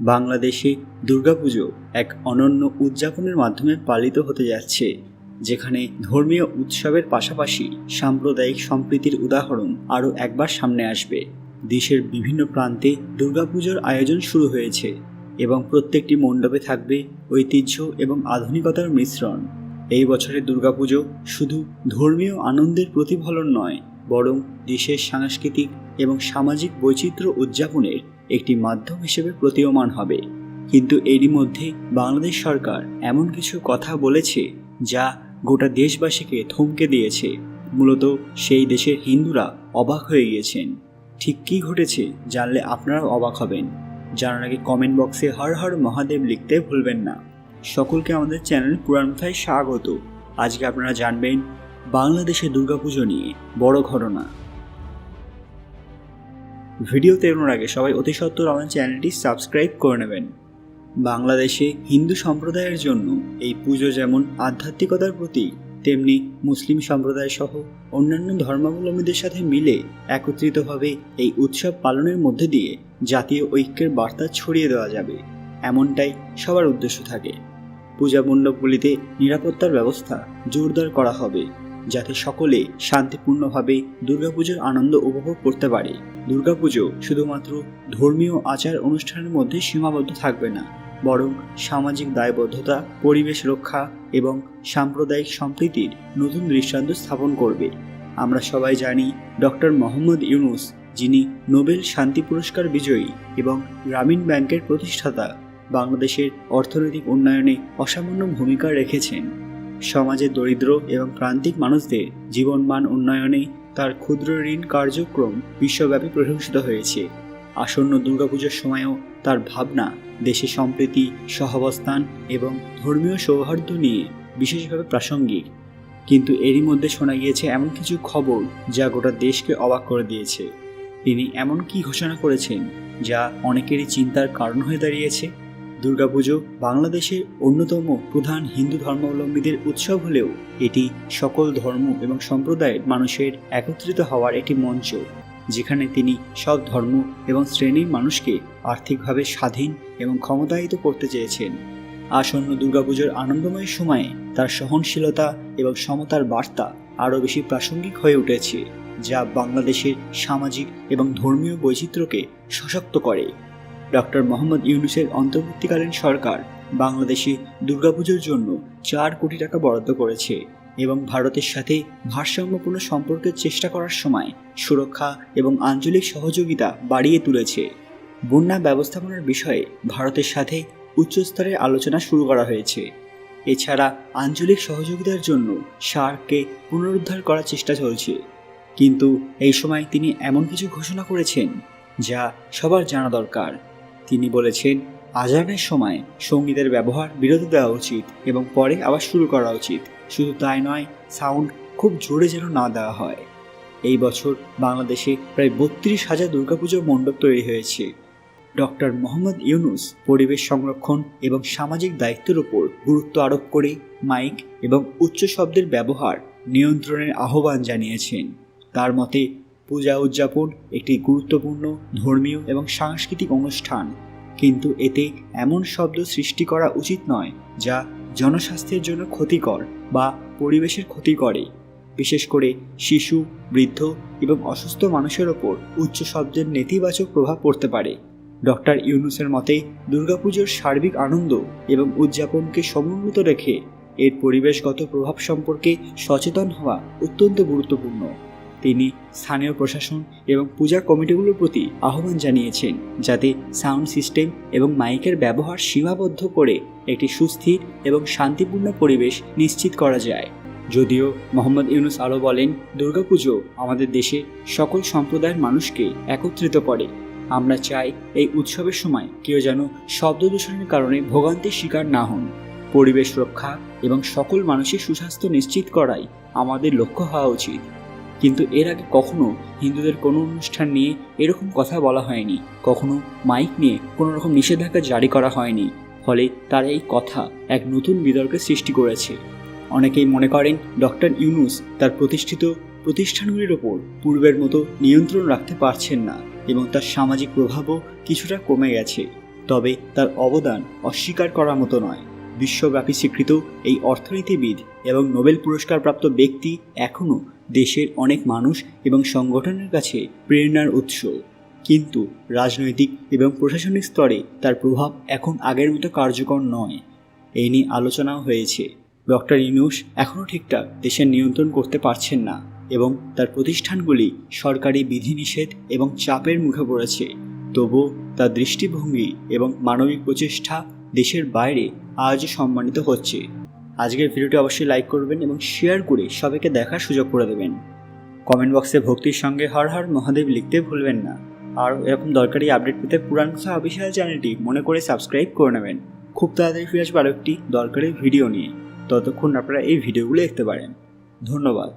বাংলাদেশে দুর্গাপুজো এক অনন্য উদযাপনের মাধ্যমে পালিত হতে যাচ্ছে, যেখানে ধর্মীয় উৎসবের পাশাপাশি সাম্প্রদায়িক সম্প্রীতির উদাহরণ আরও একবার সামনে আসবে। দেশের বিভিন্ন প্রান্তে দুর্গাপুজোর আয়োজন শুরু হয়েছে এবং প্রত্যেকটি মণ্ডপে থাকবে ঐতিহ্য এবং আধুনিকতার মিশ্রণ। এই বছরের দুর্গাপুজো শুধু ধর্মীয় আনন্দের প্রতিফলন নয়, বরং দেশের সাংস্কৃতিক এবং সামাজিক বৈচিত্র্য উদযাপনের একটি মাধ্যম হিসেবে প্রতীয়মান হবে। কিন্তু এরই মধ্যে বাংলাদেশ সরকার এমন কিছু কথা বলেছে যা গোটা দেশবাসীকে থমকে দিয়েছে। মূলত সেই দেশের হিন্দুরা অবাক হয়ে গিয়েছেন। ঠিক কী ঘটেছে জানলে আপনারাও অবাক হবেন। জানার আগে কমেন্ট বক্সে হর হর মহাদেব লিখতে ভুলবেন না। সকলকে আমাদের চ্যানেল পুরাণথায় স্বাগত। আজকে আপনারা জানবেন বাংলাদেশে দুর্গাপুজো নিয়ে বড় ঘটনা। ভিডিওতে এগোনোর আগে সবাই অতি সত্বর আমাদের চ্যানেলটি সাবস্ক্রাইব করে নেবেন। বাংলাদেশে হিন্দু সম্প্রদায়ের জন্য এই পুজো যেমন আধ্যাত্মিকতার প্রতীক, তেমনি মুসলিম সম্প্রদায় সহ অন্যান্য ধর্মাবলম্বীদের সাথে মিলে একত্রিতভাবে এই উৎসব পালনের মধ্যে দিয়ে জাতীয় ঐক্যের বার্তা ছড়িয়ে দেওয়া যাবে। এমনটাই সবার উদ্দেশ্য থাকে। পূজা মণ্ডপগুলিতে নিরাপত্তার ব্যবস্থা জোরদার করা হবে। যাতে সকলে শান্তিপূর্ণভাবে দুর্গাপুজোর আনন্দ উপভোগ করতে পারে। দুর্গাপুজো শুধুমাত্র ধর্মীয় আচার অনুষ্ঠানের মধ্যে সীমাবদ্ধ থাকবে না, বরং সামাজিক দায়বদ্ধতা, পরিবেশ রক্ষা এবং সাম্প্রদায়িক সম্প্রীতির নতুন দৃষ্টান্ত স্থাপন করবে। আমরা সবাই জানি ডক্টর মোহাম্মদ ইউনুস, যিনি নোবেল শান্তি পুরস্কার বিজয়ী এবং গ্রামীণ ব্যাংকের প্রতিষ্ঠাতা, বাংলাদেশের অর্থনৈতিক উন্নয়নে অসামান্য ভূমিকা রেখেছেন। সমাজের দরিদ্র এবং প্রান্তিক মানুষদের জীবনমান উন্নয়নে তার ক্ষুদ্র ঋণ কার্যক্রম বিশ্বব্যাপী প্রশংসিত হয়েছে। আসন্ন দুর্গাপুজোর সময়ও তার ভাবনা দেশে সম্প্রীতি, সহাবস্থান এবং ধর্মীয় সৌহার্দ্য নিয়ে বিশেষভাবে প্রাসঙ্গিক। কিন্তু এরই মধ্যে শোনা গিয়েছে এমন কিছু খবর যা গোটা দেশকে অবাক করে দিয়েছে। তিনি এমন কি ঘোষণা করেছেন যা অনেকেরই চিন্তার কারণ হয়ে দাঁড়িয়েছে? দুর্গাপুজো বাংলাদেশের অন্যতম প্রধান হিন্দু ধর্মাবলম্বীদের উৎসব হলেও এটি সকল ধর্ম এবং সম্প্রদায়ের মানুষের একত্রিত হওয়ার একটি মঞ্চ, যেখানে তিনি সব ধর্ম এবং শ্রেণির মানুষকে আর্থিকভাবে স্বাধীন এবং ক্ষমতায়িত করতে চেয়েছেন। আসন্ন দুর্গাপুজোর আনন্দময় সময়ে তার সহনশীলতা এবং সমতার বার্তা আরও বেশি প্রাসঙ্গিক হয়ে উঠেছে, যা বাংলাদেশের সামাজিক এবং ধর্মীয় বৈচিত্র্যকে সশক্ত করে। ডক্টর মোহাম্মদ ইউনুসের অন্তর্বর্তীকালীন সরকার বাংলাদেশে দুর্গাপুজোর জন্য চার কোটি টাকা বরাদ্দ করেছে এবং ভারতের সাথে ভারসাম্যপূর্ণ সম্পর্কের চেষ্টা করার সময় সুরক্ষা এবং আঞ্চলিক সহযোগিতা বাড়িয়ে তুলেছে। বন্যা ব্যবস্থাপনার বিষয়ে ভারতের সাথে উচ্চস্তরের আলোচনা শুরু করা হয়েছে। এছাড়া আঞ্চলিক সহযোগিতার জন্য সার্ককে পুনরুদ্ধার করার চেষ্টা চলছে। কিন্তু এই সময় তিনি এমন কিছু ঘোষণা করেছেন যা সবার জানা দরকার। তিনি বলেছেন, আজানের সময় সঙ্গীতের ব্যবহার বিরত দেওয়া উচিত এবং পরে আবার শুরু করা উচিত। শুধু তাই নয়, সাউন্ড খুব জোরে যেন না দেওয়া হয়। এই বছর বাংলাদেশে প্রায় বত্রিশ হাজার দুর্গাপুজোর মণ্ডপ তৈরি হয়েছে। ডক্টর মোহাম্মদ ইউনুস পরিবেশ সংরক্ষণ এবং সামাজিক দায়িত্বের উপর গুরুত্ব আরোপ করে মাইক এবং উচ্চ শব্দের ব্যবহার নিয়ন্ত্রণের আহ্বান জানিয়েছেন। তার মতে পূজা উদযাপন একটি গুরুত্বপূর্ণ, ধর্মীয় এবং সাংস্কৃতিক অনুষ্ঠান। কিন্তু এতে এমন শব্দ সৃষ্টি করা উচিত নয়, যা জনস্বাস্থ্যের জন্য ক্ষতিকর বা পরিবেশের ক্ষতি করে। বিশেষ করে শিশু, বৃদ্ধ এবং অসুস্থ মানুষের ওপর উচ্চ শব্দের নেতিবাচক প্রভাব পড়তে পারে। ডক্টর ইউনুসের মতে, দুর্গাপুজোর সার্বিক আনন্দ এবং উদযাপনকে সমুন্নত রেখে এর পরিবেশগত প্রভাব সম্পর্কে সচেতন হওয়া অত্যন্ত গুরুত্বপূর্ণ। তিনি স্থানীয় প্রশাসন এবং পূজা কমিটিগুলোর প্রতি আহ্বান জানিয়েছেন যাতে সাউন্ড সিস্টেম এবং মাইকের ব্যবহার সীমাবদ্ধ করে একটি সুস্থির এবং শান্তিপূর্ণ পরিবেশ নিশ্চিত করা যায়। যদিও মোহাম্মদ ইউনুস আরও বলেন, দুর্গাপুজো আমাদের দেশে সকল সম্প্রদায়ের মানুষকে একত্রিত করে। আমরা চাই এই উৎসবের সময় কেউ যেন শব্দ দূষণের কারণে ভোগান্তির শিকার না হন। পরিবেশ রক্ষা এবং সকল মানুষের সুস্বাস্থ্য নিশ্চিত করাই আমাদের লক্ষ্য হওয়া উচিত। কিন্তু এর আগে কখনো হিন্দুদের কোনো অনুষ্ঠান নিয়ে এরকম কথা বলা হয়নি। কখনো মাইক নিয়ে কোনো রকম নিষেধাজ্ঞা জারি করা হয়নি। ফলে তার এই কথা এক নতুন বিতর্কের সৃষ্টি করেছে। অনেকেই মনে করেন ডক্টর ইউনুস তার প্রতিষ্ঠিত প্রতিষ্ঠানগুলির ওপর পূর্বের মতো নিয়ন্ত্রণ রাখতে পারছেন না এবং তার সামাজিক প্রভাবও কিছুটা কমে গেছে। তবে তার অবদান অস্বীকার করার মতো নয়। বিশ্বব্যাপী স্বীকৃত এই অর্থনীতিবিদ এবং নোবেল পুরস্কারপ্রাপ্ত ব্যক্তি এখনও দেশের অনেক মানুষ এবং সংগঠনের কাছে প্রেরণার উৎস। কিন্তু রাজনৈতিক এবং প্রশাসনিক স্তরে তার প্রভাব এখন আগের মতো কার্যকর নয়। এই নিয়ে আলোচনাও হয়েছে। ডক্টর ইনুস এখনও ঠিকঠাক দেশের নিয়ন্ত্রণ করতে পারছেন না এবং তার প্রতিষ্ঠানগুলি সরকারি বিধিনিষেধ এবং চাপের মুখে পড়েছে। তবুও তার দৃষ্টিভঙ্গি এবং মানবিক প্রচেষ্টা দেশের বাইরে আজও সম্মানিত হচ্ছে। আজকের ভিডিওটি অবশ্যই লাইক করবেন এবং শেয়ার করে সবাইকে দেখার সুযোগ করে দেবেন। কমেন্ট বক্সে ভক্তির সঙ্গে হর হর মহাদেব লিখতে ভুলবেন না। আর এরকম দরকারি আপডেট পেতে পুরান কথা অফিসিয়াল চ্যানেলটি মনে করে সাবস্ক্রাইব করে নেবেন। খুব তাড়াতাড়ি ফিরে আসব আরও একটি দরকারি ভিডিও নিয়ে। ততক্ষণ আপনারা এই ভিডিওগুলো দেখতে পারেন। ধন্যবাদ।